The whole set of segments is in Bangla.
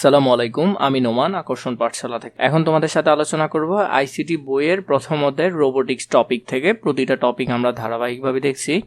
সালামু আলাইকুম, আমি নোমান, আকর্ষণ পাঠশালা থেকে। এখন তোমাদের সাথে আলোচনা করব আইসিটি বইয়ের প্রথম অধ্যায়ের রোবোটিক্স টপিক থেকে। প্রতিটা টপিক আমরা ধারাবাহিকভাবে দেখছি।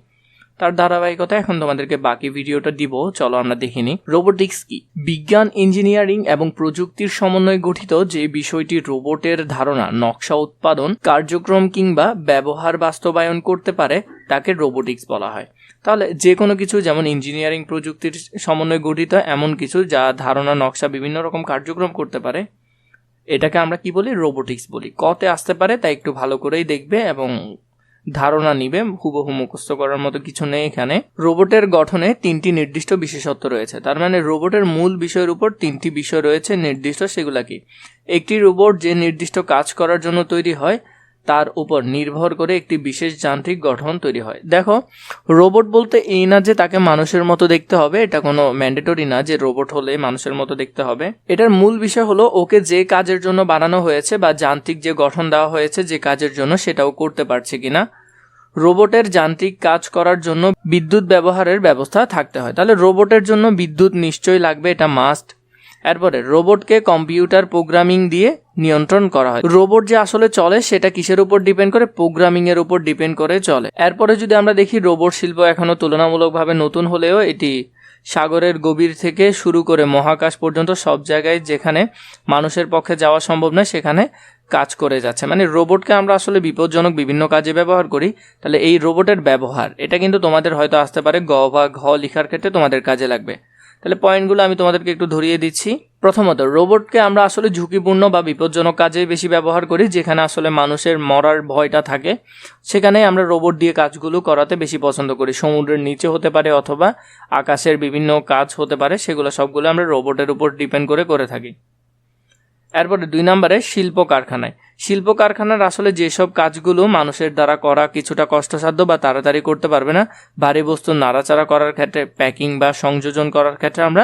তার ধারাবাহিকতা এখন তোমাদেরকে বাকি ভিডিওটা দিব, চলো আমরা দেখে নিই। রোবোটিক্স কি? বিজ্ঞান ইঞ্জিনিয়ারিং এবং প্রযুক্তির সমন্বয়ে গঠিত যে বিষয়টি রোবটের ধারণা, নকশা উৎপাদন, কার্যক্রম কিংবা ব্যবহার বাস্তবায়ন করতে পারে, তাকে রোবোটিক্স বলা হয়। তাহলে যে কোনো কিছু, যেমন ইঞ্জিনিয়ারিং প্রযুক্তির সমন্বয়ে গঠিত, এমন কিছু যা ধারণা, নকশা, বিভিন্ন রকম কার্যক্রম করতে পারে। এটাকে আমরা কি বলি? রোবোটিক্স বলি। কতে আসতে পারে, তা একটু ভালো করেই দেখবে এবং ধারণা নিবে, হুবহু মুখস্থ করার মতো কিছু নেই এখানে। রোবটের গঠনে তিনটি নির্দিষ্ট বিশেষত্ব রয়েছে। তার মানে রোবটের মূল বিষয়ের উপর তিনটি বিষয় রয়েছে নির্দিষ্ট, সেগুলা কি? একটি রোবট যে নির্দিষ্ট কাজ করার জন্য তৈরি হয় তার উপর নির্ভর করে একটি বিশেষ যান্ত্রিক গঠন তৈরি হয়। দেখো রোবট বলতে এই না যে তাকে মানুষের মতো দেখতে হবে, এটা কোনো ম্যান্ডেটরি না যে রোবট হলে মানুষের মতো দেখতে হবে। এটার মূল বিষয় হলো ওকে যে কাজের জন্য বানানো হয়েছে বা যান্ত্রিক যে গঠন দেওয়া হয়েছে যে কাজের জন্য সেটাও করতে পারছে কিনা রোবটের যান্ত্রিক কাজ করার জন্য বিদ্যুৎ ব্যবহারের ব্যবস্থা থাকতে হয়। তাহলে রোবটের জন্য বিদ্যুৎ নিশ্চয়ই লাগবে, এটা মাস্ট এরপরে, রোবটকে কম্পিউটার প্রোগ্রামিং দিয়ে নিয়ন্ত্রণ করা হয়। রোবট যে আসলে চলে, সেটা কিসের উপর ডিপেন্ড করে? প্রোগ্রামিং এর উপর ডিপেন্ড করে চলে। এরপরে যদি আমরা দেখি, রোবট শিল্প এখনও তুলনামূলকভাবে নতুন হলেও এটি সাগরের গভীর থেকে শুরু করে মহাকাশ পর্যন্ত সব জায়গায় যেখানে মানুষের পক্ষে যাওয়া সম্ভব নয়, সেখানে কাজ করে যাচ্ছে। মানে রোবটকে আমরা আসলে বিপজ্জনক বিভিন্ন কাজে ব্যবহার করি। তাহলে এই রোবটের ব্যবহার, এটা কিন্তু তোমাদের হয়তো আসতে পারে, গ বা ঘ লেখার ক্ষেত্রে তোমাদের কাজে লাগবে। তাহলে পয়েন্টগুলো আমি তোমাদেরকে একটু ধরিয়ে দিচ্ছি। প্রথমত রোবটকে আমরা আসলে ঝুঁকিপূর্ণ বা বিপজ্জনক কাজে বেশি ব্যবহার করি, যেখানে আসলে মানুষের মরার ভয়টা থাকে। সেখানে আমরা রোবট দিয়ে কাজগুলো করাতে বেশি পছন্দ করি। সমুদ্রের নিচে হতে পারে অথবা আকাশের বিভিন্ন কাজ হতে পারে, সেগুলো সবগুলো আমরা রোবটের উপর ডিপেন্ড করে করে থাকি। এরপরে দুই নম্বরে শিল্প কারখানায়। শিল্প কারখানার আসলে যেসব কাজগুলো মানুষের দ্বারা করা কিছুটা কষ্টসাধ্য বা তাড়াতাড়ি করতে পারবে না, ভারী বস্তু নাড়াচাড়া করার ক্ষেত্রে, প্যাকিং বা সংযোজন করার ক্ষেত্রে আমরা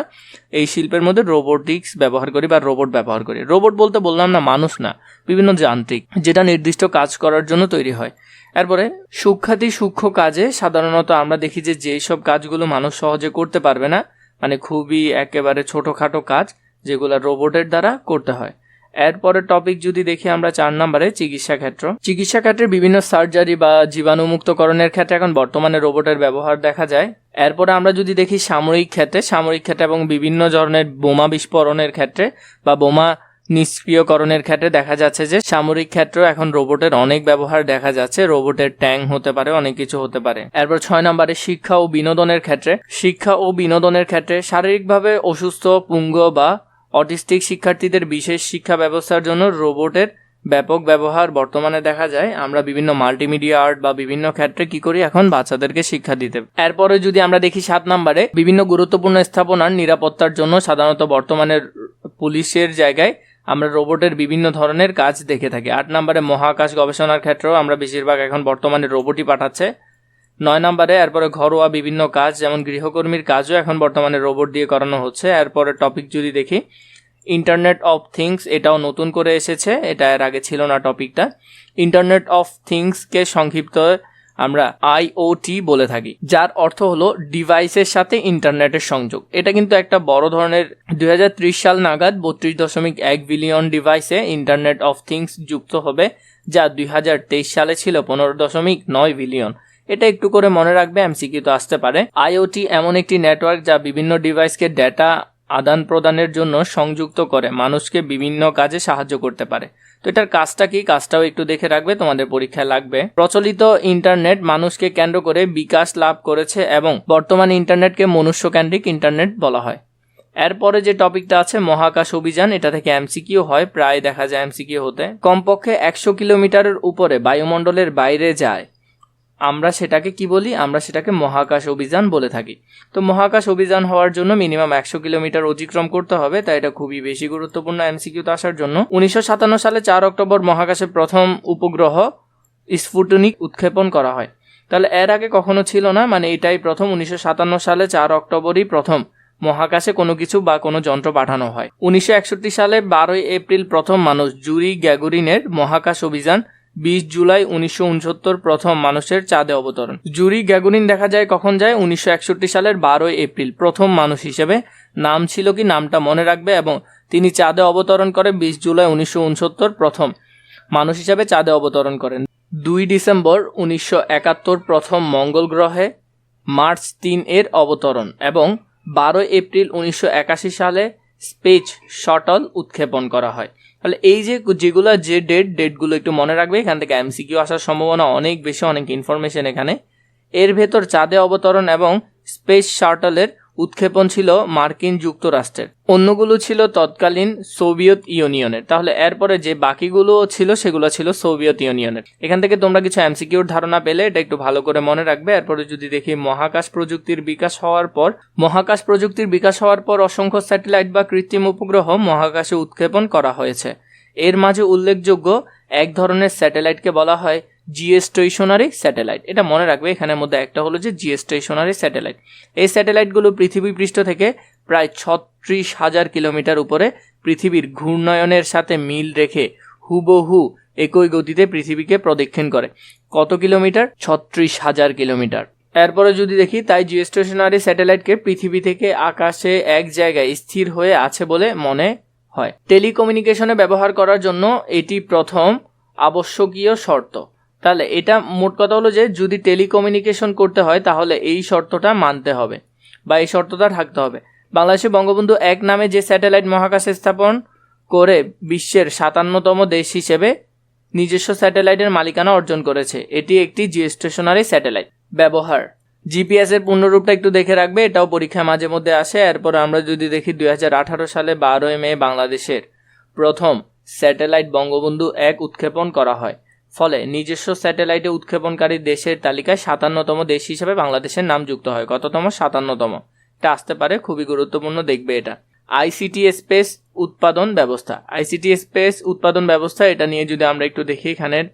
এই শিল্পের মধ্যে রোবোটিক্স ব্যবহার করি বা রোবট ব্যবহার করি। রোবট বলতে বললাম না মানুষ না, বিভিন্ন যান্ত্রিক, যেটা নির্দিষ্ট কাজ করার জন্য তৈরি হয়। এরপরে সূক্ষাতি সূক্ষ্ম কাজে সাধারণত আমরা দেখি যে যেসব কাজগুলো মানুষ সহজে করতে পারবে না মানে খুবই একেবারে ছোটোখাটো কাজ, যেগুলো রোবটের দ্বারা করতে হয়। এরপরে টপিক যদি দেখি আমরা চার নম্বরে, চিকিৎসা ক্ষেত্র। চিকিৎসা ক্ষেত্রে বিভিন্ন সার্জারি বা জীবাণুমুক্তকরণের ক্ষেত্রে এখন বর্তমানে রোবটের ব্যবহার দেখা যায়। এরপরে আমরা যদি দেখি সামরিক ক্ষেত্রে সামরিক ক্ষেত্রে এবং বিভিন্ন ধরনের বোমা বিস্ফোরণের ক্ষেত্রে বা বোমা নিষ্ক্রিয়করণের ক্ষেত্রে দেখা যাচ্ছে যে সামরিক ক্ষেত্র এখন রোবটের অনেক ব্যবহার দেখা যাচ্ছে। রোবটের ট্যাং হতে পারে, অনেক কিছু হতে পারে। এরপর ছয় নম্বরে শিক্ষা ও বিনোদনের ক্ষেত্রে। শিক্ষা ও বিনোদনের ক্ষেত্রে শারীরিকভাবে অসুস্থ, পুঙ্গ বা অটিস্টিক শিক্ষার্থীদের বিশেষ শিক্ষা ব্যবস্থার জন্য রোবটের ব্যাপক ব্যবহার বর্তমানে দেখা যায়। আমরা বিভিন্ন মাল্টিমিডিয়া আর্ট বা বিভিন্ন ক্ষেত্রে কি করি এখন? বাচ্চাদেরকে শিক্ষা দিতে। এরপরে যদি আমরা দেখি সাত নম্বরে, বিভিন্ন গুরুত্বপূর্ণ স্থাপনার নিরাপত্তার জন্য সাধারণত বর্তমানে পুলিশের জায়গায় আমরা রোবটের বিভিন্ন ধরনের কাজ দেখে থাকি। আট নম্বরে মহাকাশ গবেষণার ক্ষেত্রেও আমরা বেশিরভাগ এখন বর্তমানে রোবটই পাঠাচ্ছে। নয় নম্বরে, এরপরে ঘরোয়া বিভিন্ন কাজ, যেমন গৃহকর্মীর কাজও এখন বর্তমানে রোবট দিয়ে করানো হচ্ছে। এরপরে টপিক যদি দেখি ইন্টারনেট অফ থিংস এটাও নতুন করে এসেছে, এটা এর আগে ছিল না টপিকটা ইন্টারনেট অফ থিংসকে সংক্ষিপ্ত আমরা আইওটি বলে থাকি, যার অর্থ হলো ডিভাইসের সাথে ইন্টারনেটের সংযোগ। এটা কিন্তু একটা বড় ধরনের দুই হাজার ত্রিশ সাল নাগাদ বত্রিশ দশমিক এক বিলিয়ন ডিভাইসে ইন্টারনেট অফ থিংস যুক্ত হবে, যা দুই হাজার তেইশ সালে ছিল পনেরো দশমিক নয় বিলিয়ন এটা একটু করে মনে রাখবে এমসিকিউ তো আসতে পারে। আইওটি এমন একটি নেটওয়ার্ক যা বিভিন্ন ডিভাইসকে ডেটা আদান প্রদানের জন্য সংযুক্ত করে, মানুষকে বিভিন্ন কাজে সাহায্য করতে পারে। তো এটার কাজটা কি? কাজটাও একটু দেখে রাখবে, তোমাদের পরীক্ষায় লাগবে। প্রচলিত ইন্টারনেট মানুষকে কেন্দ্র করে বিকাশ লাভ করেছে এবং বর্তমান ইন্টারনেটকে মনুষ্য কেন্দ্রিক ইন্টারনেট বলা হয়। এরপরে যে টপিকটা আছে, মহাকাশ অভিযান, এটা থেকে এমসিকিউ হয়। প্রায় দেখা যায় এমসিকিউ হতে। কমপক্ষে একশো কিলোমিটারের উপরে বায়ুমণ্ডলের বাইরে যায়। আমরা সেটাকে কি বলি? আমরা সেটাকে মহাকাশ অভিযান বলে থাকি। তো মহাকাশ অভিযান হওয়ার জন্য মিনিমাম একশো কিলোমিটার অতিক্রম করতে হবে, তাই এটা খুবই বেশি গুরুত্বপূর্ণ এমসিকিউতে আসার জন্য। উনিশশো সাতান্ন সালে চার অক্টোবর মহাকাশে প্রথম উপগ্রহ স্ফুটনিক উৎক্ষেপণ করা হয়। তাহলে এর আগে কখনো ছিল না মানে এটাই প্রথম, উনিশশো সাতান্ন সালে চার অক্টোবরই প্রথম মহাকাশে কোনো কিছু বা কোনো যন্ত্র পাঠানো হয়। উনিশশো একষট্টি সালে বারোই এপ্রিল প্রথম মানুষ জুরি গ্যাগুরিনের মহাকাশ অভিযান বিশ জুলাই উনিশশো উনসত্তর প্রথম মানুষের চাঁদে অবতরণ। জুরি গ্যাগুরিন দেখা যায় কখন যায়? উনিশশো একষট্টি সালের বারোই এপ্রিল। প্রথম মানুষ হিসেবে নাম ছিল কি নামটা মনে রাখবে এবং তিনি চাঁদে অবতরণ করে বিশ জুলাই উনিশশো উনসত্তর প্রথম মানুষ হিসাবে চাঁদে অবতরণ করেন। দুই ডিসেম্বর উনিশশো একাত্তর প্রথম মঙ্গল গ্রহে মার্চ তিন এর অবতরণ এবং বারোই এপ্রিল উনিশশো একাশি সালে স্পেস শটল উৎক্ষেপণ করা হয়। তাহলে এই যে যেগুলো যে ডেট ডেটগুলো একটু মনে রাখবে, এখান থেকে এমসিকিউ আসার সম্ভাবনা অনেক বেশি, অনেক ইনফরমেশন এখানে। এর ভেতর চাঁদে অবতরণ এবং স্পেস শাটলের উৎক্ষেপণ ছিল মার্কিন যুক্তরাষ্ট্রের। অন্যগুলো ছিল তৎকালীন সোভিয়েত ইউনিয়নের। তাহলে এরপরে যে বাকিগুলো ছিল, সেগুলো ছিল সোভিয়েত ইউনিয়নের। এখান থেকে তোমরা কিছু এমসিকিউর ধারণা পেলে, এটা একটু ভালো করে মনে রাখবে। এরপরে যদি দেখি মহাকাশ প্রযুক্তির বিকাশ হওয়ার পর, মহাকাশ প্রযুক্তির বিকাশ হওয়ার পর অসংখ্য স্যাটেলাইট বা কৃত্রিম উপগ্রহ মহাকাশে উৎক্ষেপণ করা হয়েছে। এর মাঝে উল্লেখযোগ্য এক ধরনের স্যাটেলাইটকে বলা হয় জিএস্টেশনারি স্যাটেলাইট। এটা মনে রাখবে, এখানের মধ্যে একটা হলো যে জিএস্টেশনারি স্যাটেলাইট। এই স্যাটেলাইটগুলো পৃথিবী পৃষ্ঠ থেকে প্রায় ছত্রিশ হাজার কিলোমিটার উপরে পৃথিবীর ঘূর্ণয়নের সাথে মিল রেখে হুবহু একই গতিতে পৃথিবীকে প্রদক্ষিণ করে। কত কিলোমিটার? ছত্রিশ হাজার কিলোমিটার। এরপরে যদি দেখি, তাই জিওস্টেশনারি স্যাটেলাইটকে পৃথিবী থেকে আকাশে এক জায়গায় স্থির হয়ে আছে বলে মনে হয়। টেলিকমিউনিকেশনে ব্যবহার করার জন্য এটি প্রথম আবশ্যকীয় শর্ত। তাহলে এটা মোট কথা হলো যে যদি টেলিকমিউনিকেশন করতে হয়, তাহলে এই শর্তটা মানতে হবে বা এই শর্তটা থাকতে হবে। বাংলাদেশে বঙ্গবন্ধু এক নামে যে স্যাটেলাইট মহাকাশে স্থাপন করে বিশ্বের সাতান্নতম দেশ হিসেবে নিজস্ব স্যাটেলাইটের মালিকানা অর্জন করেছে, এটি একটি জিওস্টেশনারি স্যাটেলাইট ব্যবহার। জিপিএস এর পূর্ণরূপটা একটু দেখে রাখবে, এটাও পরীক্ষায় মাঝে মধ্যে আসে। এরপর আমরা যদি দেখি দুই হাজার আঠারো সালে বারোই মে বাংলাদেশের প্রথম স্যাটেলাইট বঙ্গবন্ধু এক উৎক্ষেপণ করা হয়। ফলে নিজস্ব স্যাটেলাইটে উৎক্ষেপণকারী দেশের তালিকায় সাতান্নতম দেশ হিসেবে বাংলাদেশের নাম যুক্ত হয়। কততম? সাতান্নতম। এটা আসতে পারে, খুবই গুরুত্বপূর্ণ, দেখবে এটা। আইসিটি স্পেস উৎপাদন ব্যবস্থা। আইসিটি স্পেস উৎপাদন ব্যবস্থা, এটা নিয়ে যদি আমরা একটু দেখি এখানের,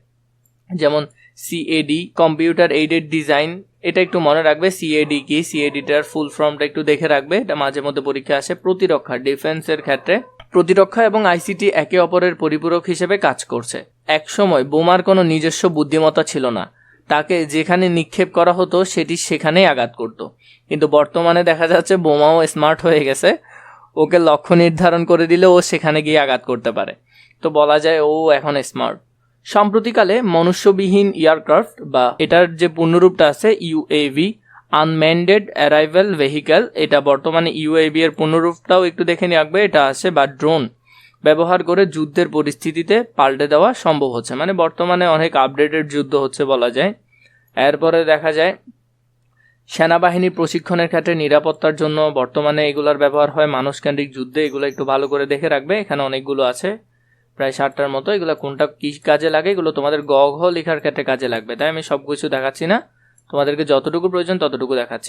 যেমন সিএডি, কম্পিউটার এইডেড ডিজাইন, এটা একটু মনে রাখবে, সিএডি কি? সিএডিটার ফুল ফর্মটা একটু দেখে রাখবে। এটা মাঝে মধ্যে পরীক্ষা আসে। প্রতিরক্ষা, ডিফেন্সের ক্ষেত্রে প্রতিরক্ষা এবং আইসিটি একে অপরের পরিপূরক হিসেবে কাজ করছে। একসময় বোমার কোনো নিজস্ব বুদ্ধিমত্তা ছিল না। তাকে যেখানে নিক্ষেপ করা হতো, সেটি সেখানেই আঘাত করত। কিন্তু বর্তমানে দেখা যাচ্ছে বোমাও স্মার্ট হয়ে গেছে। ওকে লক্ষ্য নির্ধারণ করে দিলে ও সেখানে গিয়ে আঘাত করতে পারে। তো বলা যায় ও এখন স্মার্ট সাম্প্রতিকালে মনুষ্যবিহীন এয়ারক্রাফট বা এটার যে পূর্ণরূপটা আছে ইউএভি আনম্যান্ডেড অ্যারাইভেল ভেহিক্যাল এটা বর্তমানে ইউএভি এর পূর্ণরূপটাও একটু দেখে নিয়ে রাখবে এটা আছে বা ড্রোন ব্যবহার করে যুদ্ধের পরিস্থিতিতে পাল্টে দেওয়া সম্ভব হচ্ছে। মানে বর্তমানে অনেক আপডেটেড যুদ্ধ হচ্ছে বলা যায়। এরপরে দেখা যায়, সেনাবাহিনী প্রশিক্ষণের ক্ষেত্রে নিরাপত্তার জন্য বর্তমানে এগুলার ব্যবহার হয়। মানুষকেন্দ্রিক যুদ্ধে এগুলো একটু ভালো করে দেখে রাখবে। এখানে অনেকগুলো আছে। প্রায় ষাটটার মতো। এগুলো কোনটা কী কাজে লাগে, এগুলো তোমাদের গ ঘ লেখার ক্ষেত্রে কাজে লাগবে। তাই আমি সব কিছু দেখাচ্ছি না। তোমাদেরকে যতটুকু প্রয়োজন ততটুকু দেখাচ্ছি।